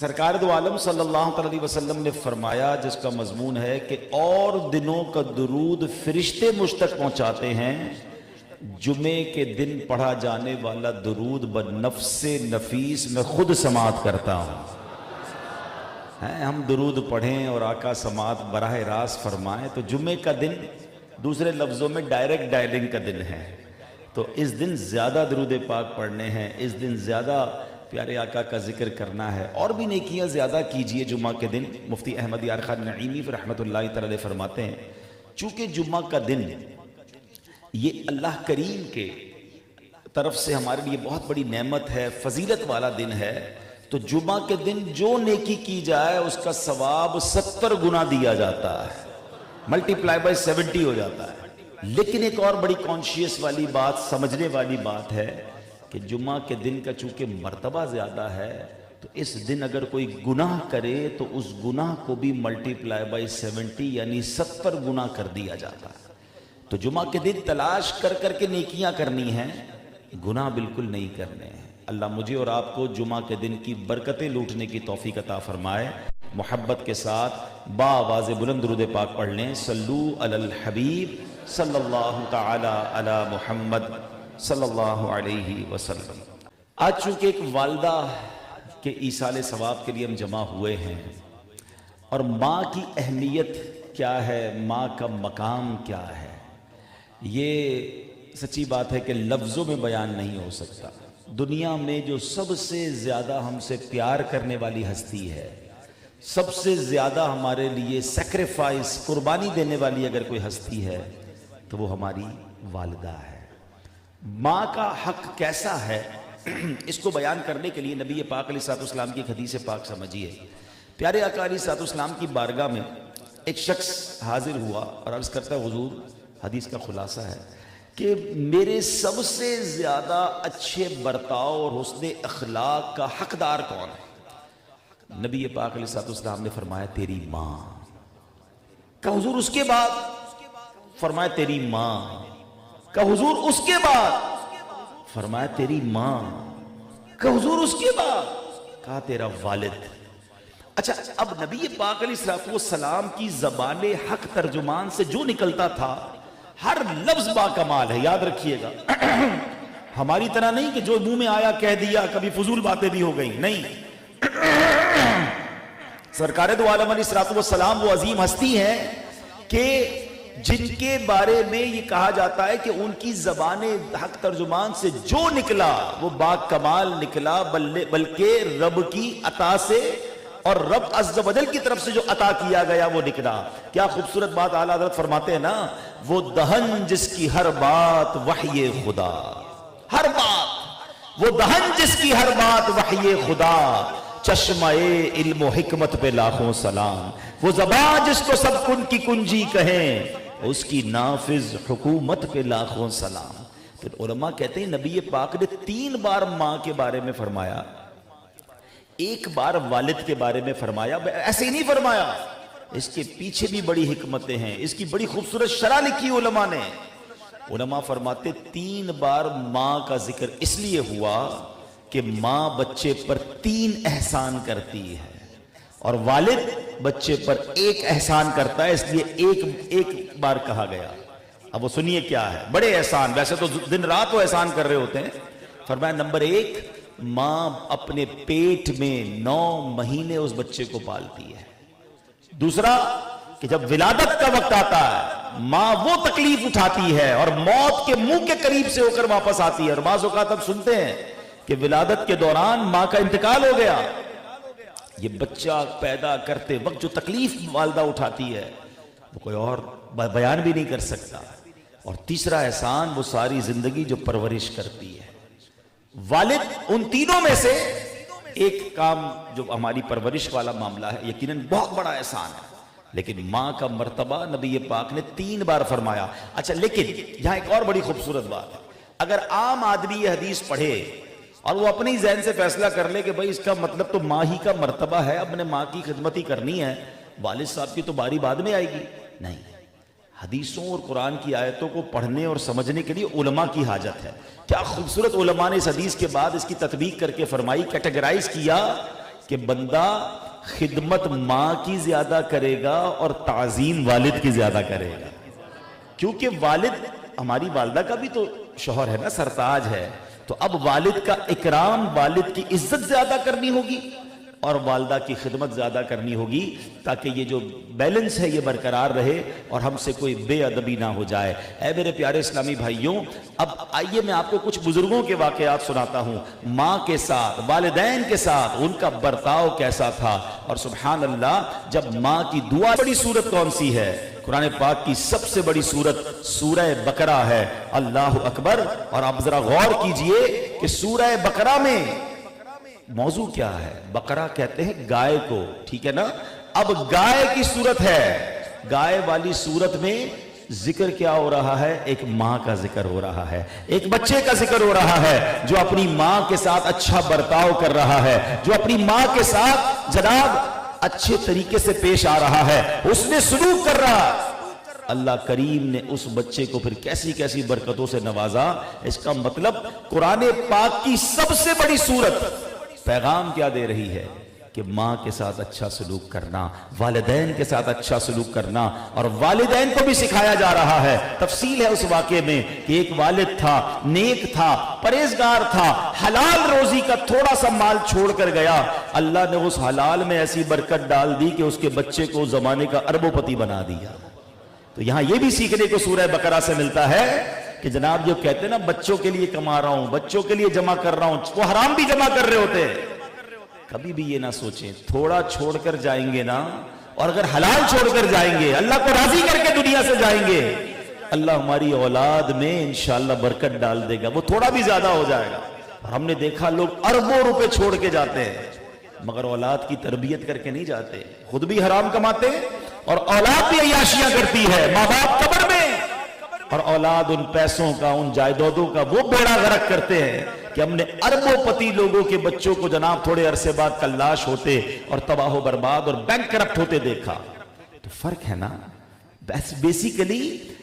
सरकार दो आलम सल्लल्लाहु अलैहि वसल्लम ने फरमाया, जिसका मजमून है कि और दिनों का दरूद फरिश्ते मुझ तक पहुंचाते हैं। जुमे के दिन पढ़ा जाने वाला दरूद ब नफ्स नफीस में खुद समात करता हूँ। हैं, हम दरूद पढ़ें और आका समात बराह रास्त फरमाएँ तो जुमे का दिन दूसरे लफ्ज़ों में डायरेक्ट डायलिंग का दिन है। तो इस दिन ज़्यादा दरूद पाक पढ़ने हैं, इस दिन ज़्यादा प्यारे आका का ज़िक्र करना है। और भी नेकियाँ ज़्यादा कीजिए जुम्मा के दिन। मुफ्ती अहमद यार खान नईमी रहमत फरमाते हैं, चूँकि जुम्मा का दिन, ये अल्लाह करीम के तरफ़ से हमारे लिए बहुत बड़ी नेमत है, फजीलत वाला दिन है तो जुमा के दिन जो नेकी की जाए, उसका सवाब सत्तर गुना दिया जाता है। मल्टीप्लाई बाय सेवेंटी हो जाता है। लेकिन एक और बड़ी कॉन्शियस वाली बात, समझने वाली बात है कि जुमा के दिन का चूँकि मर्तबा ज़्यादा है तो इस दिन अगर कोई गुनाह करे तो उस गुनाह को भी मल्टीप्लाई बाय सेवेंटी यानी सत्तर गुना कर दिया जाता है। तो जुमा के दिन तलाश कर करके नेकियाँ करनी हैं, गुनाह बिल्कुल नहीं करने हैं। अल्लाह मुझे और आपको जुमा के दिन की बरकतें लूटने की तोफ़ी अता फरमाए। मोहब्बत के साथ बाज बुलंद रुद पाक पढ़ लें। सल्लू अल हबीब अला मुहम्मद। सल्लल्लाहु अलैहि वसल्लम। आज चूँकि एक वालदा के ईसाल सवाब के लिए हम जमा हुए हैं, और माँ की अहमियत क्या है, माँ का मकाम क्या है, ये सच्ची बात है कि लफ्ज़ों में बयान नहीं हो सकता। दुनिया में जो सबसे ज़्यादा हमसे प्यार करने वाली हस्ती है, सबसे ज़्यादा हमारे लिए सेक्रीफाइस कुर्बानी देने वाली अगर कोई हस्ती है तो वो हमारी वालदा है। माँ का हक कैसा है, इसको बयान करने के लिए नबी पाक सातुस्लाम की हदीस पाक समझिए। प्यारे अकाली सातुस्लाम की बारगाह में एक शख्स हाजिर हुआ और अर्ज़ करता हुजूर, हदीस का खुलासा है कि मेरे सबसे ज़्यादा अच्छे बर्ताव और हसन अखलाक का हकदार कौन है? नबी पाक ने फरमाया, तेरी माँ। का हजूर, उसके बाद? फरमाया, तेरी माँ। का हुजूर, उसके बाद। फरमाया, तेरी माँ। का हुजूर, उसके बाद। कहा, तेरा वालिद। अच्छा अब नबी पाक सलाम की जबान हक तर्जुमान से जो निकलता था, हर लफ्ज बा कमाल है, याद रखिएगा। हमारी तरह नहीं कि जो मुँह में आया, कह दिया, कभी फजूल बातें भी हो गई, नहीं। सरकार दो आलम सलाम वो अजीम हस्ती है कि जिनके बारे में ये कहा जाता है कि उनकी जबान हक तर्जुमान से जो निकला, वो बाग कमाल निकला बल्कि रब की अता से और रब अज्जल की तरफ़ से जो अता किया गया, वो निकला। क्या खूबसूरत बात आला हज़रत फरमाते हैं ना? वो दहन जिसकी हर बात वही खुदा। हर बात। वो दहन जिसकी हर बात वही खुदा। चश्मा इल्म हिकमत पे लाखों सलाम। वो जबा जिसको सब कुन की कुंजी कहें उसकी नाफिज हुकूमत पे लाखों सलाम। फिर उलमा कहते हैं, नबी पाक ने तीन बार माँ के बारे में फरमाया। एक बार वालिद के बारे में फरमाया ऐसे ही नहीं फरमाया। इसके पीछे भी बड़ी हिकमतें हैं, इसकी बड़ी खूबसूरत शरा लिखी उलमा ने। उलमा फरमाते, तीन बार माँ का ज़िक्र इसलिए हुआ कि माँ बच्चे पर तीन एहसान करती है। और वालिद बच्चे पर एक एहसान करता है, इसलिए एक एक बार कहा गया। अब वो सुनिए क्या है। बड़े एहसान, वैसे तो दिन रात वो एहसान कर रहे होते हैं। फरमाया, नंबर एक, माँ अपने पेट में नौ महीने उस बच्चे को पालती है। दूसरा, कि जब विलादत का वक्त आता है, माँ वो तकलीफ़ उठाती है और मौत के मुँह के करीब से होकर वापस आती है। और बाजों तब सुनते हैं कि विलादत के दौरान माँ का इंतकाल हो गया। ये बच्चा पैदा करते वक्त जो तकलीफ़ वालदा उठाती है, वो कोई और बयान भी नहीं कर सकता। और तीसरा एहसान, वो सारी ज़िंदगी जो परवरिश करती है। वालिद, उन तीनों में से एक काम जो हमारी परवरिश वाला मामला है, यकीनन बहुत बड़ा एहसान है। लेकिन माँ का मर्तबा नबी पाक ने तीन बार फरमाया। अच्छा लेकिन यहाँ एक और बड़ी खूबसूरत बात है। अगर आम आदमी यह हदीस पढ़े और वो अपने ही जहन से फैसला कर ले कि भाई इसका मतलब तो माँ ही का मरतबा है, अपने माँ की खिदमत ही करनी है। वालिद साहब की तो बारी बाद में आएगी। नहीं, हदीसों और कुरान की आयतों को पढ़ने और समझने के लिए उलमा की हाजत है। क्या खूबसूरत उलमा ने इस हदीस के बाद इसकी तदबीक करके फरमाई, कैटेगराइज किया कि बंदा खिदमत माँ की ज़्यादा करेगा और ताजीम वालिद की ज़्यादा करेगा। क्योंकि वालिद, हमारी वालदा का भी तो शोहर है ना, सरताज है। तो अब वालिद का इकराम वालिद की इज़्ज़त ज़्यादा करनी होगी और वालदा की खिदमत ज़्यादा करनी होगी ताकि ये जो बैलेंस है ये बरकरार रहे और हमसे कोई बेअदबी ना हो जाए। ऐ मेरे प्यारे इस्लामी भाइयों, अब आइए मैं आपको कुछ बुज़ुर्गों के वाकयात सुनाता हूँ। माँ के साथ, वालदेन के साथ, उनका बर्ताव कैसा था? और सुबहान अल्लाह जब माँ की दुआ बड़ी सूरत कौन सी है? कुरान पाक की सबसे बड़ी सूरत सूरह बकरा है। अल्लाह अकबर। और आप जरा गौर कीजिए कि सूरह बकरा में मौजू क्या है? बकरा कहते हैं गाय को, ठीक है ना? अब गाय की सूरत है। गाय वाली सूरत में ज़िक्र क्या हो रहा है? एक माँ का ज़िक्र हो रहा है। एक बच्चे का ज़िक्र हो रहा है, जो अपनी माँ के साथ अच्छा बर्ताव कर रहा है। जो अपनी माँ के साथ जनाब अच्छे तरीके से पेश आ रहा है। उसने सलूक कर रहा। अल्लाह करीम ने उस बच्चे को फिर कैसी कैसी बरकतों से नवाजा। इसका मतलब कुरान पाक की सबसे बड़ी सूरत, पैगाम क्या दे रही है? कि माँ के साथ अच्छा सलूक करना, वालदेन के साथ अच्छा सलूक करना और वालदेन को भी सिखाया जा रहा है। तफसील है उस वाक्य में कि एक वालिद था, नेक था, परहेजगार था, हलाल रोजी का थोड़ा सा माल छोड़ कर गया। अल्लाह ने उस हलाल में ऐसी बरकत डाल दी कि उसके बच्चे को जमाने का अरबोपति बना दिया। तो यहाँ यह भी सीखने को सूरह बकरा से मिलता है कि जनाब जो कहते हैं ना, बच्चों के लिए कमा रहा हूँ, बच्चों के लिए जमा कर रहा हूँ, वो हराम भी जमा कर रहे होते हैं। कभी भी ये ना सोचें। थोड़ा छोड़कर जाएँगे ना, और अगर हलाल छोड़कर जाएँगे, अल्लाह को राज़ी करके दुनिया से जाएँगे, अल्लाह हमारी औलाद में इंशाला बरकत डाल देगा। वो थोड़ा भी ज़्यादा हो जाएगा। और हमने देखा लोग अरबों रुपए छोड़ के जाते हैं, मगर औलाद की तरबियत करके नहीं जाते। खुद भी हराम कमाते और औलाद भी अयाशियाँ करती है माँ बाप कबर में। और औलाद उन पैसों का, उन जायदादों का, वो बेड़ा गरक करते हैं। कि हमने अरबोपति लोगों के बच्चों को जनाब थोड़े अरसे बाद कल्लाश होते और तबाह बर्बाद और बैंक करप्ट होते देखा। तो फ़र्क है ना? बेसिकली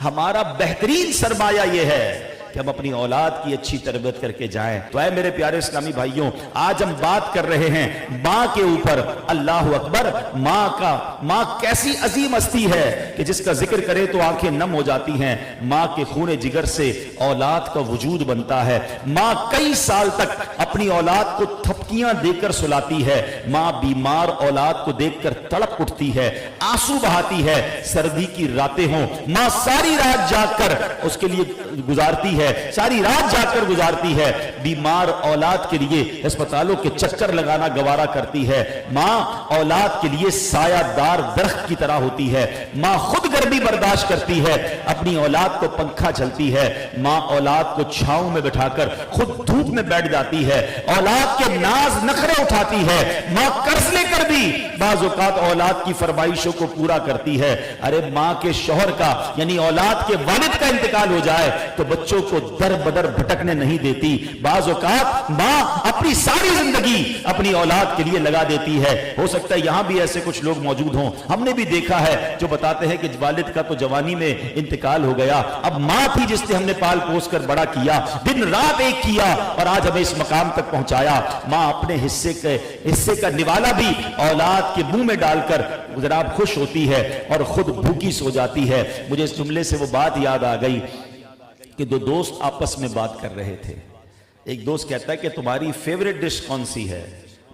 हमारा बेहतरीन सरमाया यह है। कि हम अपनी औलाद की अच्छी तरबियत करके जाएँ। तो है मेरे प्यारे इस्लामी भाइयों, आज हम बात कर रहे हैं माँ के ऊपर, अल्लाह अकबर, माँ का, माँ कैसी अजीम हस्ती है कि जिसका ज़िक्र करे तो आँखें नम हो जाती हैं। माँ के खून जिगर से औलाद का वजूद बनता है। माँ कई साल तक अपनी औलाद को थपकियाँ देकर सुलाती है। माँ बीमार औलाद को देखकर तड़प उठती है, आँसू बहाती है, सर्दी की रातें हों। माँ सारी रात जागकर उसके लिए गुजारती है। है। सारी रात जाकर गुजारती है। बीमार औलाद के लिए अस्पतालों के चक्कर लगाना गवारा करती है। माँ औलाद के लिए सायादार दरख्त की तरह होती है। माँ खुद गर्मी बर्दाश्त करती है। अपनी औलाद को पंखा चलती है। माँ औलाद को छाव में बिठाकर खुद धूप में बैठ जाती है। औलाद के नाज नखरे उठाती है। माँ कर्ज लेकर भी बाजुकात औलाद की फरमाइशों को पूरा करती है। अरे माँ के शोहर का, यानी औलाद के वालिद का इंतकाल हो जाए तो बच्चों को दर बदर भटकने नहीं देती। बाजुकात माँ अपनी सारी ज़िंदगी अपनी औलाद के लिए लगा देती है। हो सकता है यहाँ भी ऐसे कुछ लोग मौजूद हों। हमने भी देखा है, जो बताते हैं कि वालिद का तो जवानी में इंतकाल हो गया। अब माँ थी जिसने हमने पाल पोस कर बड़ा किया, दिन रात एक किया और आज हमें इस मकाम तक पहुँचाया। माँ अपने हिस्से के, हिस्से का निवाला भी औलाद के मुँह में डालकर जनाब खुश होती है और खुद भूखी सो जाती है। मुझे इस जुमले से वो बात याद आ गई कि दो दोस्त आपस में बात कर रहे थे। एक दोस्त कहता है कि तुम्हारी फेवरेट डिश कौन सी है?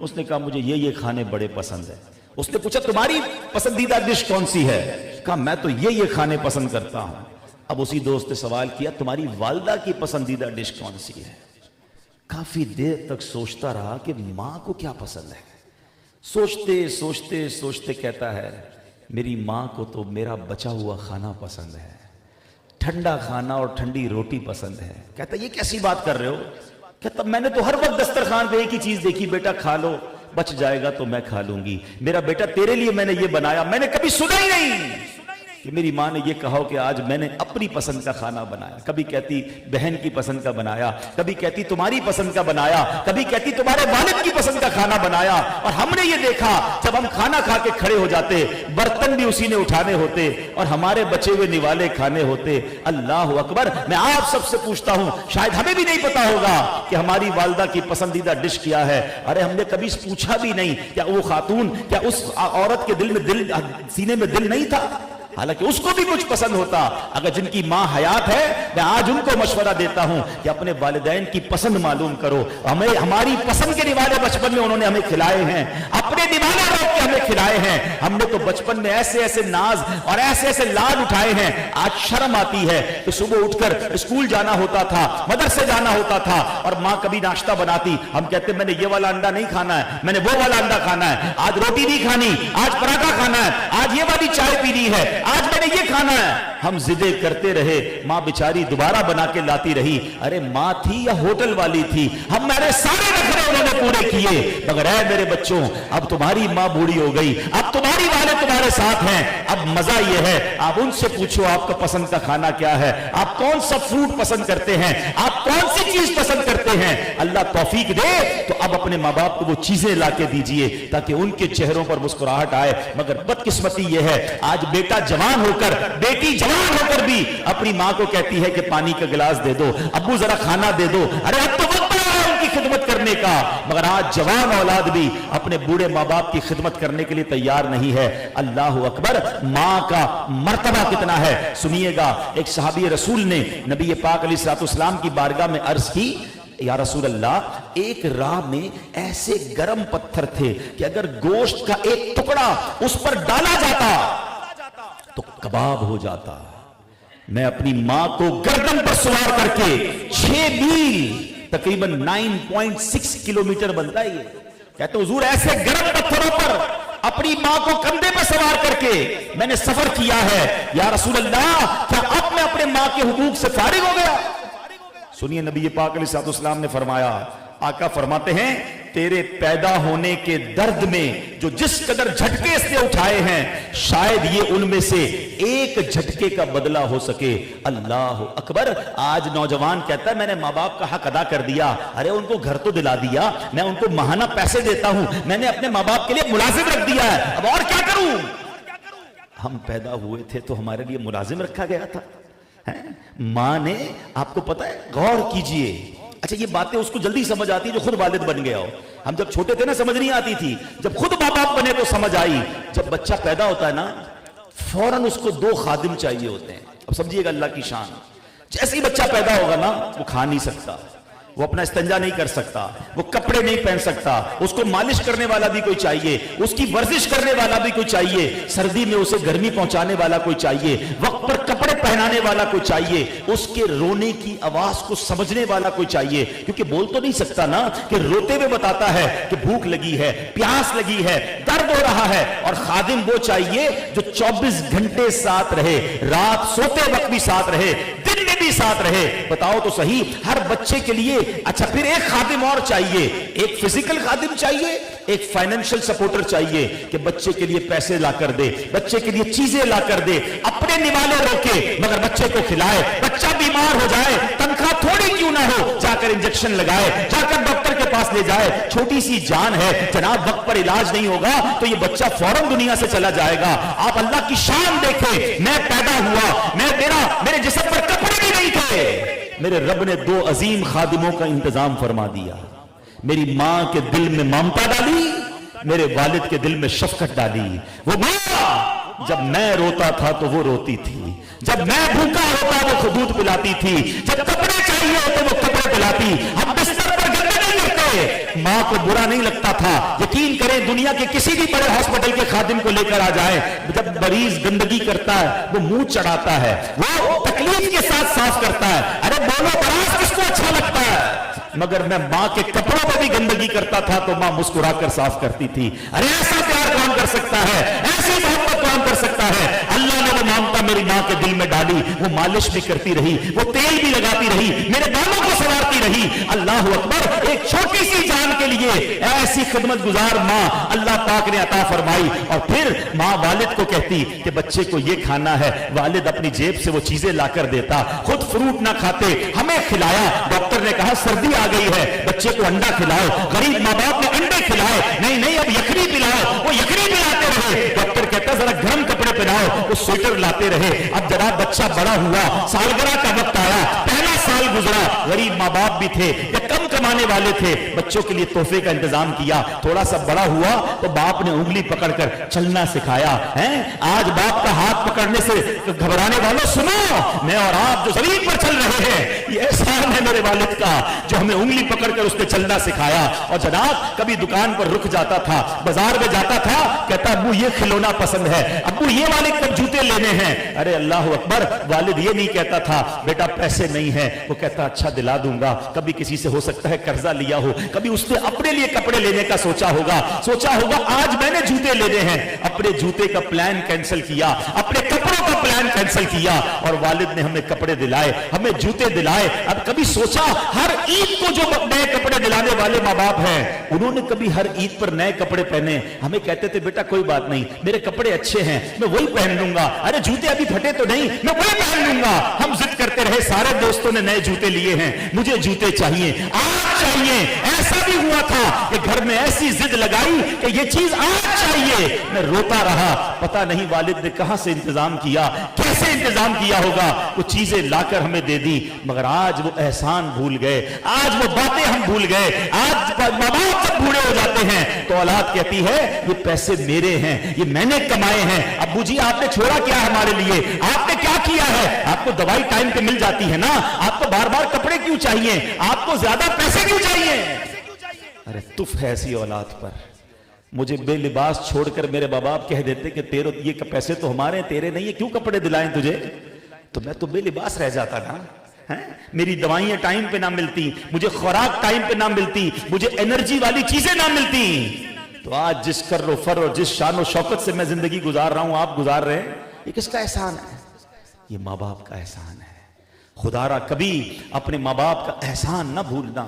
उसने कहा, मुझे ये ये खाने बड़े पसंद है। उसने पूछा, तुम्हारी पसंदीदा डिश कौन सी है? कहा मैं तो ये ये खाने पसंद करता हूँ। अब उसी दोस्त ने सवाल किया, तुम्हारी वालदा की पसंदीदा डिश कौन सी है? काफ़ी देर तक सोचता रहा कि माँ को क्या पसंद है। सोचते सोचते सोचते कहता है, मेरी माँ को तो मेरा बचा हुआ खाना पसंद है। ठंडा खाना और ठंडी रोटी पसंद है। कहता, ये कैसी बात कर रहे हो? कहता, मैंने तो हर वक्त दस्तरखान पे एक ही चीज़ देखी, बेटा, खा लो। बच जाएगा तो मैं खा लूँगी। मेरा बेटा तेरे लिए मैंने ये बनाया, मैंने कभी सुना ही नहीं। कि मेरी माँ ने ये कहा हो कि आज मैंने अपनी पसंद का खाना बनाया। कभी कहती, बहन की पसंद का बनाया। कभी कहती, तुम्हारी पसंद का बनाया। कभी कहती, तुम्हारे वालिद की पसंद का खाना बनाया। और हमने ये देखा, जब हम खाना खा के खड़े हो जाते, बर्तन भी उसी ने उठाने होते और हमारे बचे हुए निवाले खाने होते। अल्लाह अकबर, मैं आप सबसे पूछता हूँ, शायद हमें भी नहीं पता होगा कि हमारी वालदा की पसंदीदा डिश क्या है। अरे, हमने कभी पूछा भी नहीं, क्या वो खातून, क्या उस औरत के दिल में दिल, सीने में दिल नहीं था? हालाँकि उसको भी कुछ पसंद होता। अगर जिनकी माँ हयात है, मैं आज उनको मशवरा देता हूँ कि अपने वालदेन की पसंद मालूम करो। हमें, हमारी पसंद के निवाले बचपन में उन्होंने हमें खिलाए हैं। अपने निवाले रोक के हमें खिलाए हैं। हमने तो बचपन में ऐसे ऐसे नाज और ऐसे ऐसे लाड उठाए हैं। आज शर्म आती है कि सुबह उठकर स्कूल जाना होता था, मदरसे जाना होता था और माँ कभी नाश्ता बनाती। हम कहते मैंने ये वाला अंडा नहीं खाना है, मैंने वो वाला अंडा खाना है। आज रोटी नहीं खानी, आज पराठा खाना है, आज ये वाली चाय पीनी है। आज मैंने ये खाना है। हम जिदे करते रहे, माँ बिचारी दोबारा बना के लाती रही। अरे माँ थी या होटल वाली थी? हम मेरे सारे नखरे उन्होंने पूरे किए। मगर है मेरे बच्चों, अब तुम्हारी माँ बूढ़ी हो गई। अब तुम्हारी वाले तुम्हारे साथ हैं। अब मज़ा ये है। आप उनसे पूछो, आपका पसंद का खाना क्या है? आप कौन सा फ्रूट पसंद करते हैं? आप कौन सी चीज़ पसंद करते हैं? अल्लाह तोफीक दे तो अब अपने माँ बाप को वो चीज़ें ला के दीजिए, ताकि उनके चेहरों पर मुस्कुराहट आए। मगर बदकिस्मती यह है, आज बेटा जवान होकर, बेटी जवान होकर भी अपनी माँ को कहती है कि पानी का गिलास दे दो, अब्बू जरा खाना दे दो। अरे, अब तो वक्त है उनकी खिदमत करने का। मगर आज जवान औलाद भी अपने बूढ़े माँ बाप की खिदमत करने के लिए तैयार नहीं है। अल्लाह अकबर, माँ का मर्तबा कितना है? सुनिएगा, एक सहाबी रसूल ने नबी पाक अली अलीसलाम की बारगाह में अर्ज़ की, या रसूल अल्लाह एक राह में ऐसे गर्म पत्थर थे कि अगर गोश्त का एक टुकड़ा उस पर डाला जाता तो कबाब हो जाता मैं अपनी माँ को गर्दन पर सवार करके छह मील, तकरीबन 9.6 किलोमीटर बनता है ये कहते, हुजूर, ऐसे गर्म पत्थरों पर अपनी माँ को कंधे पर सवार करके मैंने सफ़र किया है। या रसूल अल्लाह क्या अब मैं अपने माँ के हुकूक से फारिग हो गया? सुनिए, नबी पाक ने फरमाया, आका फरमाते हैं तेरे पैदा होने के दर्द में, जो जिस कदर झटके इसने उठाए हैं, शायद ये उनमें से एक झटके का बदला हो सके। अल्लाह अकबर, आज नौजवान कहता है, मैंने माँ बाप का हक अदा कर दिया। अरे, उनको घर तो दिला दिया। मैं उनको महाना पैसे देता हूँ। मैंने अपने माँ बाप के लिए मुलाजिम रख दिया है। अब और क्या करूँ? हम पैदा हुए थे तो हमारे लिए मुलाजिम रखा गया था। माँ ने, आपको पता है, गौर कीजिए। अच्छा ये बातें उसको जल्दी समझ आती है जो खुद वालिद बन गया हो। हम जब छोटे थे ना, समझ नहीं आती थी। जब खुद माँ बाप बने तो समझ आई। जब बच्चा पैदा होता है ना, फ़ौरन उसको दो खादिम चाहिए होते हैं। अब समझिएगा अल्लाह की शान। जैसे ही बच्चा पैदा होगा ना, वो खा नहीं सकता। वो अपना इस्तंजा नहीं कर सकता। वो कपड़े नहीं पहन सकता। उसको मालिश करने वाला भी कोई चाहिए। उसकी वर्जिश करने वाला भी कोई चाहिए। सर्दी में उसे गर्मी पहुँचाने वाला कोई चाहिए। वक्त पर कपड़े पहनाने वाला कोई चाहिए, उसके रोने की आवाज़ को समझने वाला कोई चाहिए, क्योंकि बोल तो नहीं सकता ना कि रोते हुए बताता है कि भूख लगी है, प्यास लगी है, दर्द हो रहा है, और खादिम वो चाहिए जो 24 घंटे साथ रहे, रात सोते वक्त भी साथ रहे भी साथ रहे। बताओ तो सही, हर बच्चे के लिए अच्छा फिर एक खादिम और चाहिए। एक फ़िज़िकल खादिम चाहिए, एक फाइनेंशियल सपोर्टर चाहिए कि बच्चे के लिए पैसे ला कर दे, बच्चे के लिए चीज़ें ला कर दे, अपने निवाले रोके, मगर बच्चे को खिलाए, बच्चा बीमार हो जाए, तनख्वाह थोड़ी क्यों ना हो, जाकर इंजेक्शन लगाए, जाकर डॉक्टर के पास ले जाए। छोटी सी जान है, जनाब, वक्त पर इलाज नहीं होगा तो ये बच्चा फ़ौरन दुनिया से चला जाएगा। आप अल्लाह की शान देखे, मैं पैदा हुआ, मैं मेरा, मेरे जिसम पर थे मेरे रब ने दो अजीम खादिमों का इंतज़ाम फरमा दिया। मेरी माँ के दिल में ममता डाली, मेरे वालिद के दिल में शफकत डाली। वो माँ जब मैं रोता था तो वो रोती थी। जब मैं भूखा होता वो दूध पिलाती थी। जब कपड़े चाहिए होते वो कपड़े पिलाती। हम बिस्तर पर गंदे नहीं करते माँ को बुरा नहीं लगता था। यकीन करें, दुनिया के किसी भी बड़े हॉस्पिटल के खादिम को लेकर आ जाए, जब मरीज़ गंदगी करता है, वो मुँह चढ़ाता है, वो तकलीफ़ के साथ साफ़ करता है। अरे बोलो बराज किसको अच्छा लगता है? मगर मैं माँ के कपड़ों पर भी गंदगी करता था तो माँ मुस्कुराकर साफ़ करती थी। अरे ऐसा प्यार कौन कर सकता है ऐसी मोहब्बत कौन कर सकता है अल्लाह ने वो ममता मेरी माँ के दिल में डाली वो मालिश भी करती रही, वो तेल भी लगाती रही, मेरे बालों को संवारती रही। अल्लाह अकबर, एक छोटी सी जान के लिए ऐसी खिदमत गुजार माँ अल्लाह पाक ने अता फरमाई। और फिर माँ वालिद को कहती कि बच्चे को ये खाना है, वालिद अपनी जेब से वो चीज़ें लाकर देता। खुद फ्रूट ना खाते, हमें खिलाया। डॉक्टर ने कहा, सर्दी आ गई है, बच्चे को अंडा खिलाओ। गरीब माँ बाप ने अंडे खिलाए। नहीं नहीं, अब यखनी पिलाओ। वो यखनी पिलाते रहे। डॉक्टर कहता, जरा गर्म पहनाओ वो स्वेटर लाते रहे। अब जरा बच्चा बड़ा हुआ, सालगिरह का वक्त आया, पहला साल गुजरा, गरीब माँ बाप भी थे। या कम कमाने वाले थे। बच्चों के लिए तोहफे का इंतज़ाम किया। थोड़ा सा बड़ा हुआ तो बाप ने उंगली पकड़कर चलना सिखाया, है? आज बाप का हाथ पकड़ने से घबराने वालों, सुनो! मैं और आप जो ज़मीन पर चल रहे हैं, ये एहसान है मेरे वालिद का, जो हमें उंगली पकड़कर उसने चलना सिखाया। और जनाब, कभी दुकान पर रुक जाता था, बाज़ार में जाता था, कहता अबू ये खिलौना पसंद है। अबू ये वाले कब जूते लेने हैं? अरे अल्लाह अकबर, वालिद ये नहीं कहता था, बेटा, पैसे नहीं है। वो कहता अच्छा दिला दूँगा। कभी किसी से हो सकता है कर्जा लिया हो। कभी उसने अपने लिए कपड़े लेने का सोचा होगा? सोचा होगा, आज मैंने जूते लेने हैं। अपने जूते का प्लान कैंसिल किया। प्लान कैंसिल किया और वालिद ने हमें कपड़े दिलाए, हमें जूते दिलाए। अब कभी सोचा हर ईद को जो नए कपड़े दिलाने वाले माँ बाप हैं, उन्होंने कभी हर ईद पर नए कपड़े पहने। हमें कहते थे, बेटा, कोई बात नहीं, मेरे कपड़े अच्छे हैं, मैं वही पहन लूँगा। अरे, जूते अभी फटे तो नहीं, मैं वही पहन लूँगा। हम जिद करते रहे, सारे दोस्तों ने नए जूते लिए हैं, मुझे जूते चाहिए, आज चाहिए। ऐसा भी हुआ था कि घर में ऐसी जिद लगाई कि ये चीज़ आज चाहिए। मैं रोता रहा, पता नहीं वालिद ने कहाँ से इंतज़ाम किया। कैसे इंतज़ाम किया होगा? वो चीज़ें लाकर हमें दे दी, मगर आज वो एहसान भूल गए। आज वो बातें हम भूल गए। आज माँ बाप जब बूढ़े हो जाते हैं तो औलाद कहती है, ये पैसे मेरे हैं, ये मैंने कमाए हैं। अबू जी, आपने छोड़ा क्या हमारे लिए? आपने क्या किया है? आपको दवाई टाइम पे मिल जाती है ना? आपको बार बार कपड़े क्यों चाहिए? आपको ज़्यादा पैसे क्यों चाहिए? अरे, तुफ है ऐसी औलाद पर। मुझे बेलिबास छोड़कर मेरे बाप बाप कह देते कि तेरे ये पैसे तो हमारे हैं, तेरे नहीं है क्यों कपड़े दिलाएँ तुझे? तो मैं तो बेलिबास रह जाता ना है? मेरी दवाइयाँ टाइम पे ना मिलती मुझे खुराक टाइम पे ना मिलती मुझे एनर्जी वाली चीज़ें ना मिलती। तो आज जिस कर फर और जिस शान और शौकत से मैं ज़िंदगी गुजार रहा हूँ आप गुजार रहे हैं ये किसका एहसान है? ये माँ बाप का एहसान है। खुदारा कभी अपने माँ बाप का एहसान ना भूलना।